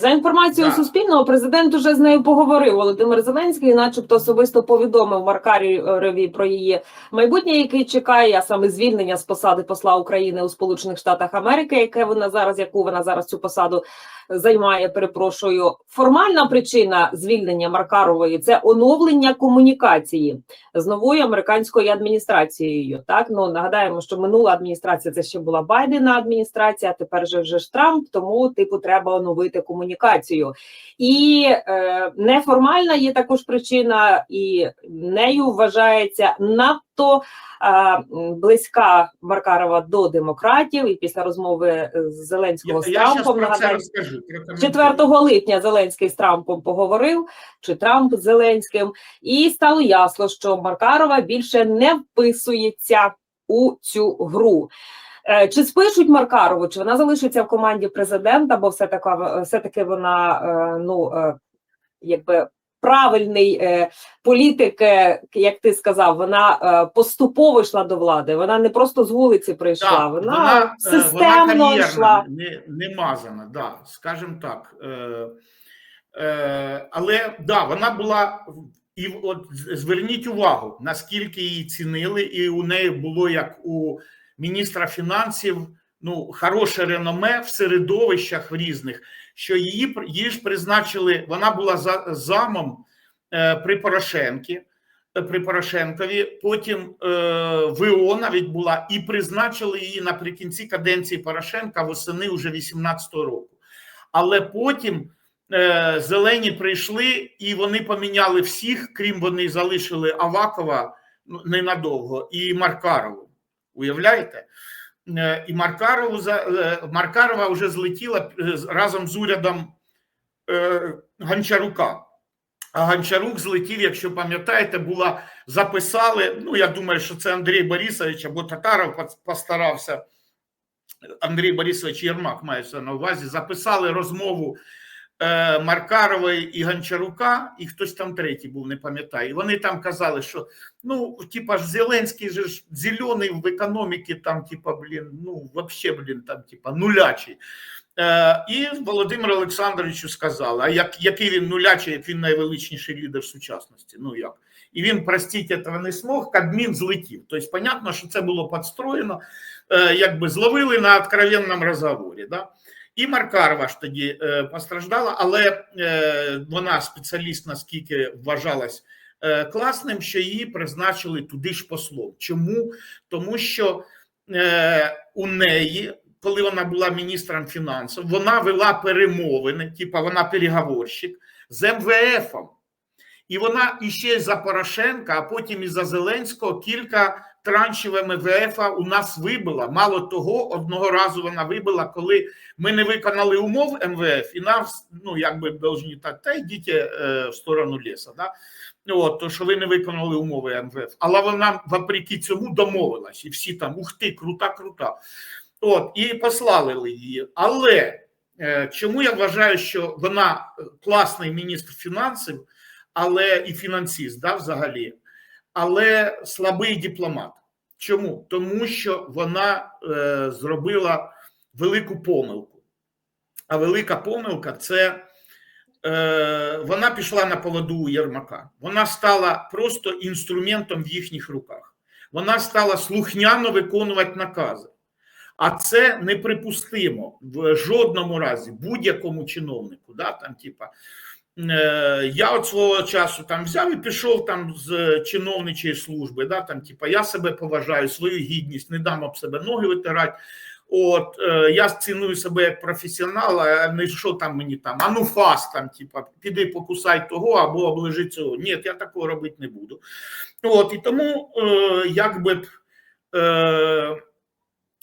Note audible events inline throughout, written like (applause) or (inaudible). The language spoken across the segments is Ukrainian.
За інформацією Да. Суспільного, президент уже з нею поговорив. Володимир Зеленський, начебто, особисто повідомив Маркарєві про її майбутнє, яке чекає, а саме звільнення з посади посла України у Сполучених Штатах Америки, яке вона зараз, яку вона зараз цю посаду займає. Перепрошую, формальна причина звільнення Маркарової це оновлення комунікації з новою американською адміністрацією. Так ну нагадаємо, що минула адміністрація це ще була Байдена адміністрація. а Тепер же вже ж Трамп. Тому типу треба оновити комунікацію. І е, неформальна є також причина, і нею вважається надто е, близька Маркарова до демократів. І після розмови з Зеленського Я, з Трампом нагадаю, розкажу. 4 липня Зеленський з Трампом поговорив, чи Трамп з Зеленським, і стало ясно, що Маркарова більше не вписується у цю гру. Е, Чи спишуть Маркарову, чи вона залишиться в команді президента, бо все таки все таки вона е, ну е, якби правильний політик, як ти сказав, вона поступово йшла до влади. Вона не просто з вулиці прийшла, Да, вона, е, системно кар'єрна, йшла. Не, не мазана, да, скажімо так. Е, е, але да, вона була. І от зверніть увагу, наскільки її цінили, і у неї було як у міністра фінансів ну, хороше реноме в середовищах в різних, що її її ж призначили, вона була за замом е, при Порошенкі, е, при Порошенкові. Потім е, ВО навіть була і призначили її наприкінці каденції Порошенка восени уже 18-го року. Але потім е, зелені прийшли і вони поміняли всіх, крім вони залишили Авакова ну, ненадовго і Маркарову. Уявляєте? Е, І е, Маркарова вже злетіла е, разом з урядом Гончарука. А Гончарук злетів, якщо пам'ятаєте, була записали. Ну, я думаю, що це Андрій Борисович або Татаров постарався. Андрій Борисович Єрмак мається на увазі. Записали розмову Маркарової і Гончарука, і хтось там третій був, не пам'ятаю. І вони там казали, що ну, типа ж Зеленський же ж зелений в економіці, там, типа, блін, ну, вообще, блін, там, типа, нулячий. Е, і Володимиру Олександровичу сказали, а як, який він нулячий, як він найвеличніший лідер сучасності. Ну як? І він, простіть, этого не смог, Кабмін злетів. Тобто, понятно, що це було підстроєно, е, якби зловили на откровенному розговорі. Да? І Маркарова ж тоді е, постраждала, але е, вона спеціаліст, наскільки вважалась е, класним, що її призначили туди ж послом. Чому? Тому що у неї, коли вона була міністром фінансів, вона вела перемовини, типа вона переговорщик з МВФом. І вона іще за Порошенка, а потім і за Зеленського кілька траншів МВФ у нас вибила. Мало того, одного разу вона вибила, коли ми не виконали умов МВФ, і нас, ну якби должні так, та йдіть е, в сторону лісу. Да? От, то, що ви не виконали умови МВФ. Але вона, вопреки цьому, домовилась. І всі там, ух ти, крута, крута. От, і послали її. Але е, чому я вважаю, що вона е, класний міністр фінансів, але і фінансист, да, взагалі, але слабий дипломат. Чому? Тому що вона е, зробила велику помилку. А велика помилка це е, вона пішла на поводу у Єрмака. Вона стала просто інструментом в їхніх руках. Вона стала слухняно виконувати накази. А це неприпустимо в жодному разі будь-якому чиновнику. Да, там, типа, я от свого часу там взяв і пішов там з чиновничої служби. Да, там, типа, я себе поважаю, свою гідність, не дам об себе ноги витирати. От е, я ціную себе як професіонал, а не що там мені там, а ну фас там, типа, піди покусай того або оближи цього. Ні, я такого робити не буду. От і тому, е, якби б. Е,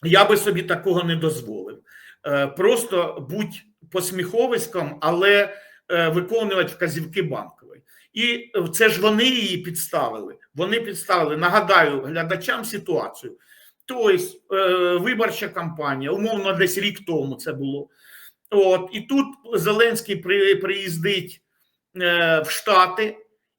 я би собі такого не дозволив. Е, Просто будь посміховиськом, але е, виконувати вказівки банкової. І це ж вони її підставили. Вони підставили, нагадаю глядачам ситуацію. Тобто, е, виборча кампанія, умовно, десь рік тому це було. От, і тут Зеленський приїздить е, в Штати,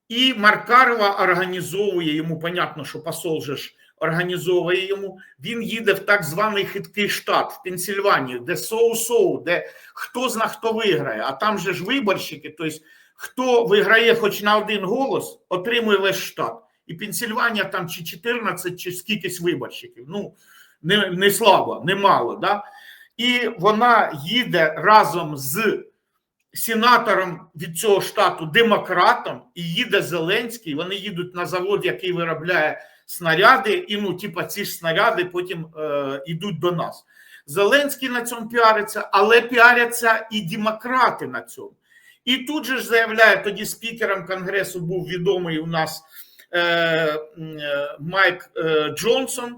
і Маркарова організовує йому, понятно, що посол же ж організовує йому. Він їде в так званий хиткий штат в Пенсільванію, де соу-соу, де хто зна хто виграє. А там же ж виборщики, тобто хто виграє хоч на один голос, отримує весь штат. І Пенсільванія там чи 14, чи скількись виборщиків. Ну, не, не слабо, не мало. Да? І вона їде разом з сенатором від цього штату, демократом, і їде Зеленський. Вони їдуть на завод, який виробляє снаряди, і ну, типа, ці ж снаряди потім е, йдуть до нас. Зеленський на цьому піариться, але піаряться і демократи на цьому. І тут же ж заявляє тоді спікером Конгресу був відомий у нас е, е, Майк е, Джонсон.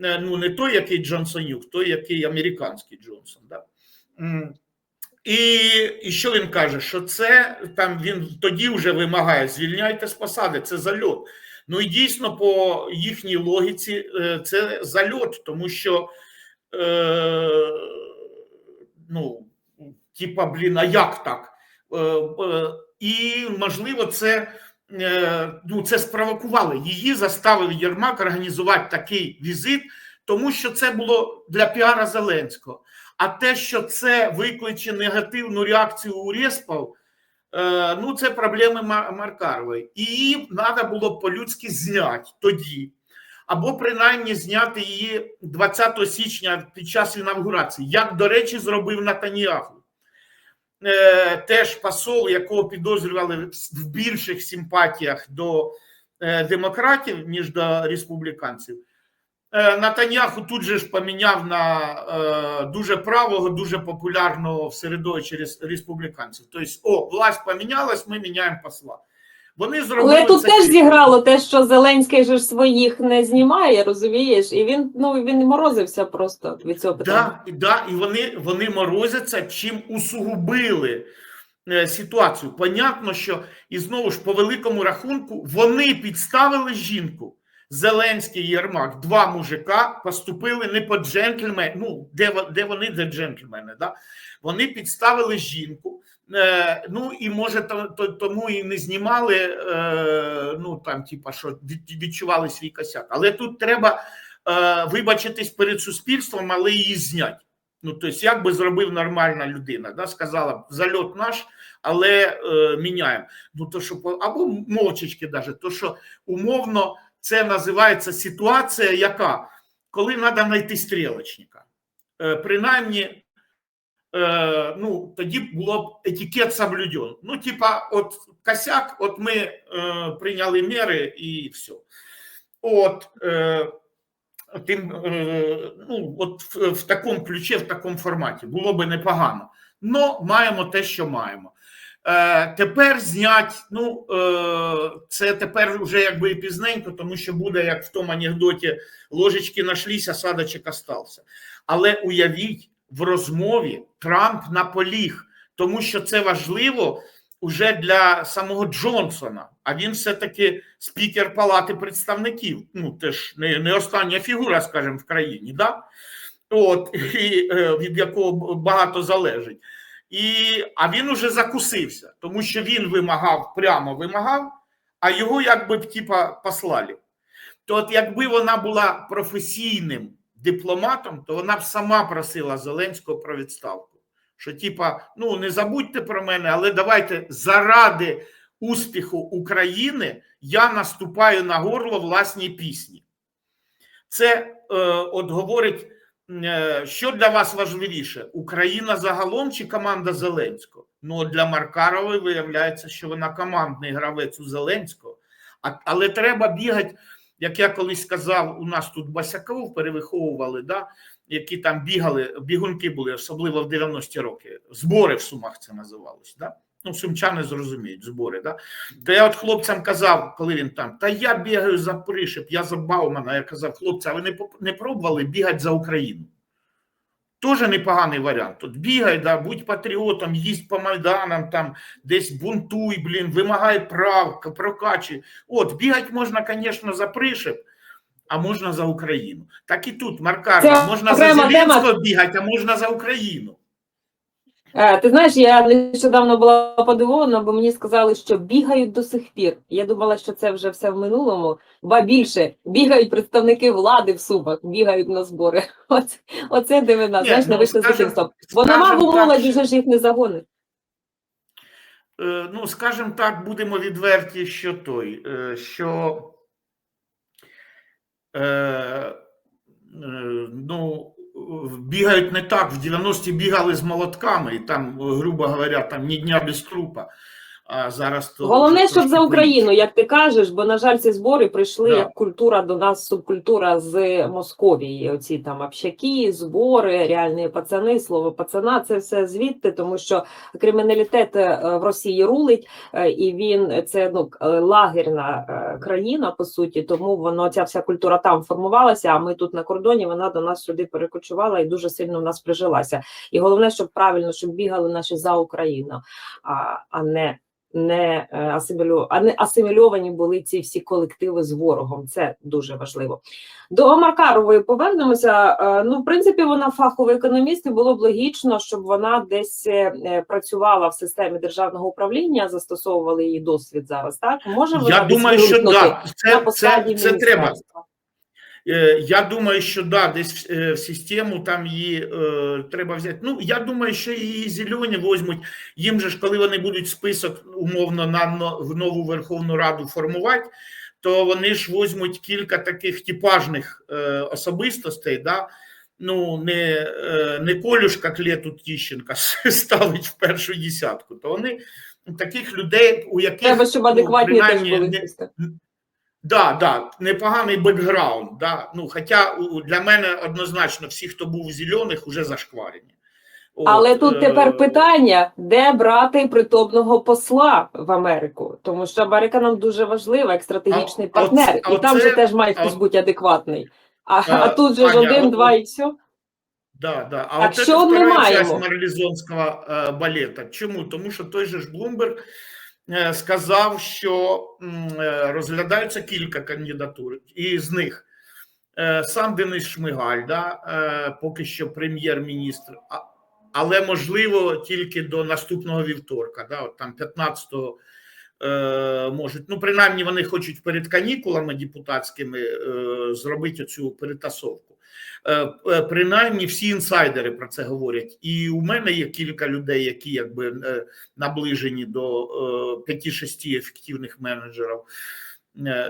Е, Ну, не той, який Джонсонюк, той, який американський Джонсон. Да? І, і що він каже? Що це там він тоді вже вимагає: звільняйте з посади, це зальот. Ну і дійсно, по їхній логіці, е, це зальот, тому що е, ну, типа, блін, а як так? Е, І можливо, це, ну, це спровокувало. Її заставив Єрмак організувати такий візит, тому що це було для піара Зеленського. А те, що це викличе негативну реакцію у Респов, ну це проблеми Мар- Маркарової. Її треба було по-людськи зняти тоді. Або принаймні зняти її 20 січня під час інавгурації, як, до речі, зробив Натаніаху. Е, теж посол, якого підозрювали в- в більших симпатіях до е, демократів, ніж до республіканців. Е, Натаняху тут же ж поміняв на е, дуже правого, дуже популярного в середовищі республіканців. Тобто, о, власть помінялась, ми міняємо посла. Вони зробили Але тут це теж зіграло те, що Зеленський же ж своїх не знімає, розумієш, і він ну він морозився просто від цього питання. Да, да, і вони, вони морозяться, чим усугубили е, ситуацію. Понятно, що і знову ж по великому рахунку вони підставили жінку. Зеленський Єрмак, два мужика поступили не по джентльмен. Ну, де, де вони, де джентльмени? Да? Вони підставили жінку. Е, ну і може то, то, тому і не знімали, е, ну там, типа, що від, відчували свій косяк. Але тут треба е, вибачитись перед суспільством, але її зняти. Ну, тобто, як би зробив нормальна людина, да? сказала зальот наш, але е, міняємо. Ну, то, що, або мовчечки, даже, то, що умовно це називається ситуація, яка, коли треба знайти стрілочника. Е, принаймні, е, ну, тоді було б етикет соблюден. Ну, типа, от косяк, от ми е, прийняли міри і все. От, тим, ну, от в, в такому ключі, в такому форматі було би непогано. Но маємо те, що маємо. Е, тепер знять, ну е, це тепер вже якби і пізненько, тому що буде як в тому анекдоті ложечки нашлись, а садочок остався. Але уявіть, в розмові Трамп наполіг, тому що це важливо уже для самого Джонсона. А він все-таки спікер Палати представників. Ну, теж не, не остання фігура, скажімо, в країні, да? От, і, е, від якого багато залежить. І, а він уже закусився, тому що він вимагав, прямо вимагав, а його якби типа послали. То от якби вона була професійним дипломатом, то вона б сама просила Зеленського про відставку. Що, типа, ну не забудьте про мене, але давайте заради успіху України я наступаю на горло власній пісні. Це е, от говорить, що для вас важливіше: Україна загалом чи команда Зеленського? Ну, для Маркарової виявляється, що вона командний гравець у Зеленського. А, але треба бігати, як я колись сказав, у нас тут Басяков перевиховували, да, які там бігали, бігунки були, особливо в 90-ті роки. Збори в Сумах це називалось. Да? Ну, сумчани зрозуміють збори. Да? То я от хлопцям казав, коли він там, та я бігаю за Пришип, я за Баумана. Я казав, хлопці, а ви не, не пробували бігати за Україну? Тоже непоганий варіант. От бігай, да, будь патріотом, їсть по Майданам, там десь бунтуй, блін, вимагай прав, прокачуй. От, бігати можна, звісно, за Пришип, а можна за Україну. Так і тут, Маркарова, можна за. Зеленського бігати, а можна за Україну. Е, Ти знаєш, я нещодавно була подивована, бо мені сказали, що бігають до сих пір. Я думала, що це вже все в минулому. Ба більше бігають представники влади в сумах, бігають на збори. (laughs) Оце, оце дивина. Ні, Знаєш, не ну, вийшли з дитинства. Бо нема в молоді вже ж їх не загонить. Е, Ну, скажімо так, будемо відверті, що той, е, що е, е, ну, бігають не так. В 90-ті бігали з молотками, і там, грубо говоря, там ні дня без трупа. А зараз то Головне, щоб за Україну, як ти кажеш, бо на жаль, ці збори прийшли Да. як культура до нас, субкультура з Московії. Оці там общаки, збори, реальні пацани, слово пацана, це все звідти, тому що криміналітет е, в Росії рулить, е, і він це ну е, лагерна країна, по суті, тому воно ця вся культура там формувалася. А ми тут на кордоні вона до нас сюди перекочувала і дуже сильно в нас прижилася. І головне, щоб правильно, щоб бігали наші за Україну, а, а не не е, не асимільовані були ці всі колективи з ворогом. Це дуже важливо. До Маркарової повернемося. Е, Ну, в принципі, вона фаховий економіст, і було б логічно, щоб вона десь е, працювала в системі державного управління, застосовували її досвід зараз. Так може вона Я думаю, що да, це, це, це треба. Е, Я думаю, що да, десь в, е, систему там її е, треба взяти. Ну, я думаю, що її зелені возьмуть. Їм же ж, коли вони будуть список умовно на в нову Верховну Раду формувати, то вони ж возьмуть кілька таких типажних е, особистостей, да. Ну, не, е, не Колюшка Клету Тіщенка (laughs) ставить в першу десятку, то вони таких людей, у яких Треба, щоб ну, адекватні теж були. не-. Да, да, непоганий бекграунд. Да. Ну, хоча для мене однозначно всі, хто був у зелених, вже зашкварені. От, Але тут е, тепер питання, де брати притомного посла в Америку, тому що Америка нам дуже важлива, як стратегічний А- партнер, оце- а і там оце- же теж має хтось бути адекватний. А, А, а тут же ж один, два і все. Да, да. А Так от це що ми вторая часть марлезонського е, балета. Чому? Тому що той же ж Блумберг сказав, що е, розглядаються кілька кандидатур, і з них е, сам Денис Шмигаль, да, е, поки що прем'єр-міністр, але можливо тільки до наступного вівторка, да, от там 15-го е, можуть. Ну, принаймні, вони хочуть перед канікулами депутатськими е, зробити цю перетасовку. Е, е, Принаймні всі інсайдери про це говорять. І у мене є кілька людей, які якби е, наближені до е, 5-6 ефективних менеджерів,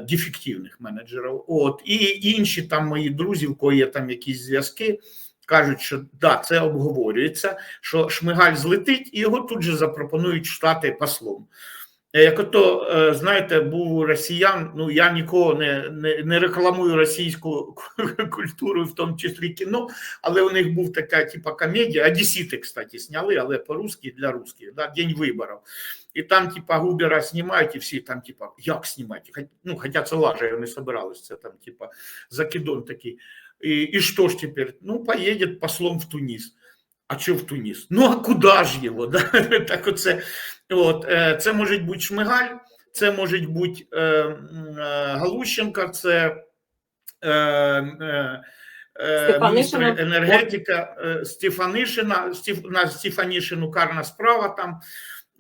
дефективних менеджерів. От і інші там мої друзі, в кого є там якісь зв'язки. Кажуть, що да, це обговорюється, що Шмигаль злетить, і його тут же запропонують штати послом. Е, Як ото, е, знаєте, був росіян, ну я нікого не, не, не рекламую російську (laughs) культуру, в тому числі кіно, але у них був така, типа, комедія, Одесіти, кстати, сняли, але по-русски для русских, да, День виборів. І там, типа, Губера знімають, і всі там, типа, як знімати? Ну, хоча це лажа, вони собирались, це там, типа, закидон такий. І, і що ж тепер? Ну, поїде послом в Туніс. А що в Туніс? Ну, а куди ж його? (laughs) Да? Так оце, от, е, це може бути Шмигаль, це може бути е, е, Галущенка, це е, е, е, міністр Стефанишина. енергетика е, Стефанишина, Стеф, на Стефанішину карна справа там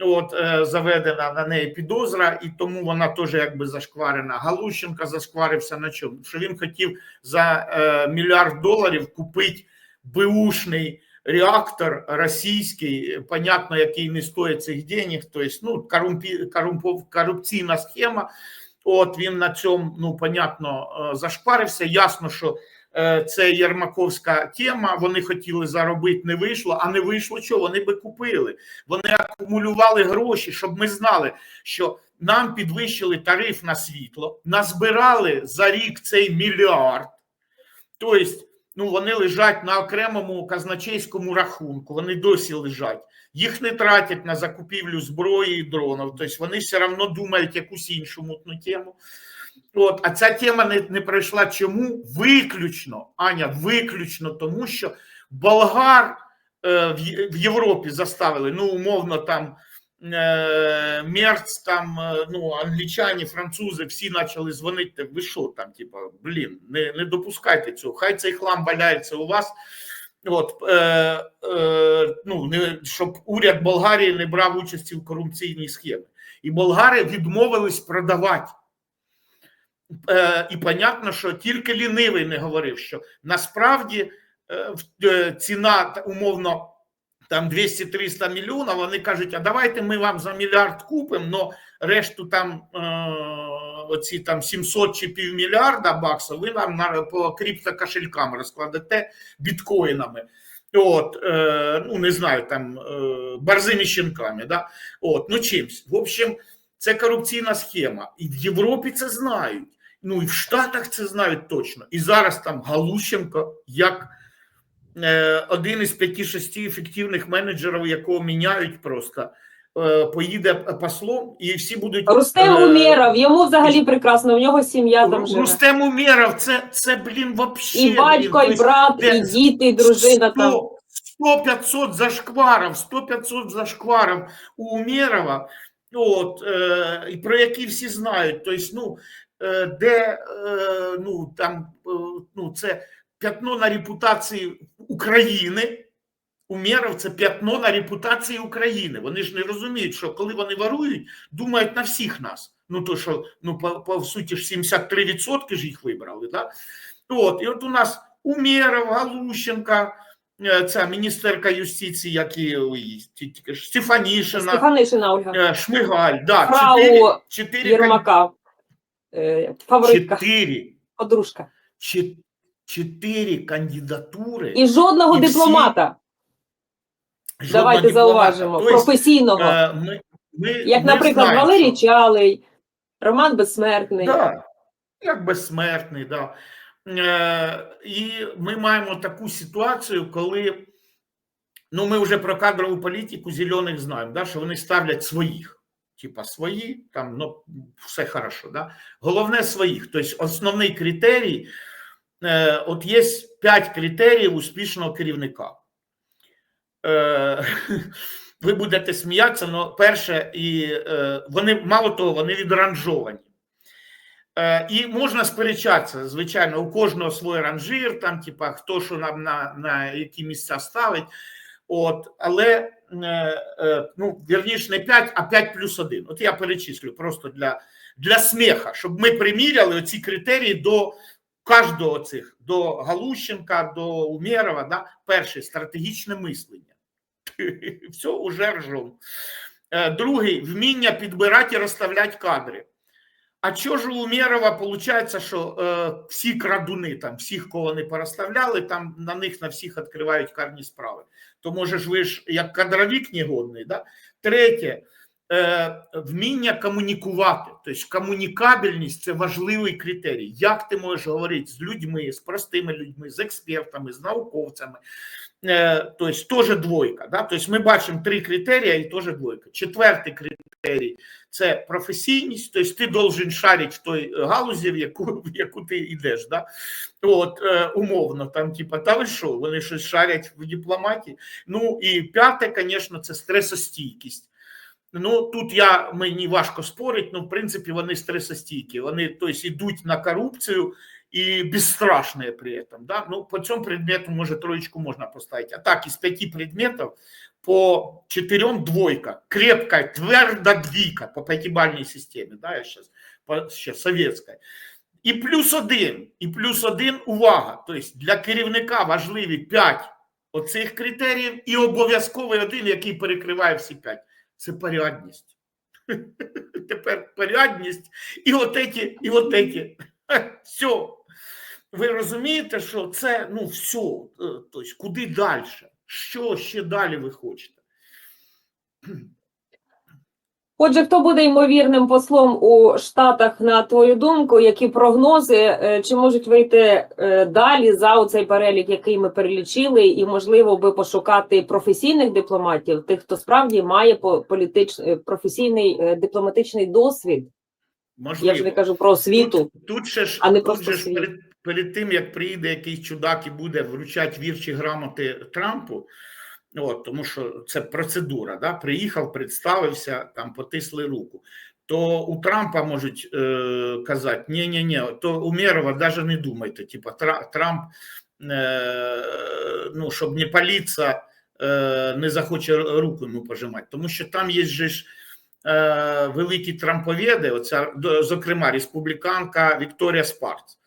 от, е, заведена на неї підозра, і тому вона теж якби зашкварена. Галущенка зашкварився на чому? Що він хотів за е, мільярд доларів купити беушний реактор російський, понятно, який не стоїть цих денег, тобто ну, корумпі, корумпов, корупційна схема. От він на цьому, ну, понятно, е, зашкварився. Ясно, що е, це Єрмаковська тема. Вони хотіли заробити, не вийшло, а не вийшло що? Вони би купили. Вони акумулювали гроші, щоб ми знали, що нам підвищили тариф на світло, назбирали за рік цей мільярд. Тобто, ну вони лежать на окремому казначейському рахунку, вони досі лежать. Їх не тратять на закупівлю зброї і дронів. Тобто вони все одно думають якусь іншу мутну тему. От, а ця тема не, не пройшла. Чому? Виключно, Аня, виключно тому, що болгар е, в, Європі заставили, ну, умовно, там Мерц, там, е, ну, англічані, французи, всі почали дзвонити. Ви що там, типа, блін, не, не допускайте цього. Хай цей хлам валяється у вас. От, е, е, ну, не, щоб уряд Болгарії не брав участі в корупційній схемі. І болгари відмовились продавати. Е, і понятно, що тільки лінивий не говорив, що насправді е, е, ціна умовно там 200-300 мільйонів, вони кажуть, а давайте ми вам за мільярд купимо, але решту там е, оці там 700 чи півмільярда баксів ви нам на, по криптокошелькам розкладете біткоїнами. От, е, ну не знаю, там е, борзими щенками, да? От, ну чимсь. В общем, це корупційна схема. І в Європі це знають. Ну і в Штатах це знають точно. І зараз там Галущенко, як один із п'яти-шести ефективних менеджерів, якого міняють просто, е, поїде послом, і всі будуть Рустем е, Умєров, йому взагалі прекрасно, в нього сім'я там живе. Рустем Умєров, це, це блін, вообще. І батько, блін, і брат, де- і діти, і дружина там. 100-500 зашкварів, 100-500 зашкварів у Умєрова, от, е, про які всі знають. Тобто, ну, е, де е, ну, там, е, ну, це п'ятно на репутації України. Умєров це п'ятно на репутації України. Вони ж не розуміють, що коли вони ворують, думають на всіх нас. Ну, то що, ну, по, по в суті ж 73% ж їх вибрали. Да? От, і от у нас Умєров, Галущенка, е, ця міністерка юстиції, як і Стефанішина, Стефанишина Ольга. е, Шмигаль. Да, Фрау чотири, чотири, Єрмака. Е, Фаворитка, чотири, подружка. чотири, чотири кандидатури. І жодного І всі- дипломата. жодного Давайте дипломата. зауважимо. Тобто, Професійного. е, ми, ми, Як, ми наприклад, знаємо, Валерій що- Чалий, Роман Безсмертний. Да, як безсмертний, да. Е, і ми маємо таку ситуацію, коли ну, ми вже про кадрову політику зелених знаємо, да, що вони ставлять своїх. Типа свої, там ну, все хорошо. Да? Головне своїх. Тобто основний критерій, от є п'ять критеріїв успішного керівника. Е, (laughs) ви будете сміятися, але перше, і е, вони мало того, вони відранжовані. Е, І можна сперечатися, звичайно, у кожного свій ранжир, там, типа, хто що нам на, на які місця ставить. От, але е, е, ну, вірніше, не 5, а 5 плюс 1. От я перечислю просто для, для сміха, щоб ми приміряли оці критерії до кожного цих, до Галущенка, до Умєрова. Да? Перше стратегічне мислення. Все, уже ржом. Другий вміння підбирати і розставляти кадри. А чого ж у Умєрова виходить, що е, всі крадуни, там, всіх, кого вони порозставляли, там на них на всіх відкривають карні справи. То може ж ви ж як кадровік негодний. Да? Третє, вміння комунікувати. Тобто комунікабельність це важливий критерій. Як ти можеш говорити з людьми, з простими людьми, з експертами, з науковцями. Е, тобто теж двойка. Да? Тобто ми бачимо три критерії і теж двойка. Четвертий критерій це професійність, тобто ти должен шарити в той галузі, в яку, в яку ти йдеш. Да? От, е, умовно, там, типа, та ви що, вони щось шарять в дипломатії. Ну і п'яте, звісно, це стресостійкість. Ну, тут я мені важко спорити, ну, в принципі, вони стресостійкі. Вони тобто, йдуть на корупцію і безстрашні при этом. Да? Ну, по цьому предмету, може, троечку можна поставити. А так, із п'яти предметів по четырем двойка, крепкая, твердо двійка по п'ятибальній системі, да, я сейчас, по, ще советська. І плюс один, і плюс один увага. Тобто для керівника важливі п'ять оцих критеріїв і обов'язковий один, який перекриває всі п'ять. Це порядність. (laughs) Тепер порядність і отеті, і отеті. (laughs) Все. Ви розумієте, що це ну все. Тобто, куди далі? Що ще далі ви хочете? Отже, хто буде ймовірним послом у Штатах, на твою думку, які прогнози е, чи можуть вийти е, далі за оцей перелік, який ми перелічили, і можливо би пошукати професійних дипломатів, тих, хто справді має по- політич... е, професійний дипломатичний досвід. Можливо. Я ж не кажу про освіту. Тут, тут ще ж, а не тут же ж перед, перед тим, як приїде якийсь чудак і буде вручати вірчі грамоти Трампу, от, тому що це процедура, да? приїхав, представився, там потисли руку. То у Трампа можуть е, казати: ні ні ні то у Мерова навіть не думайте. Типа Трамп е, ну, щоб не паліться, е, не захоче руку йому пожимати. Тому що там є ж е, великі трамповеди, оця, зокрема, республіканка Вікторія Спарц.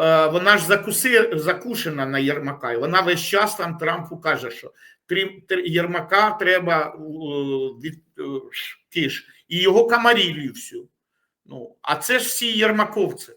Е, вона ж закуси, закушена на Єрмака, і вона весь час там Трампу каже, що Тр- Єрмака треба е, від е, киш, і його камарілію всю. Ну, а це ж всі єрмаковці.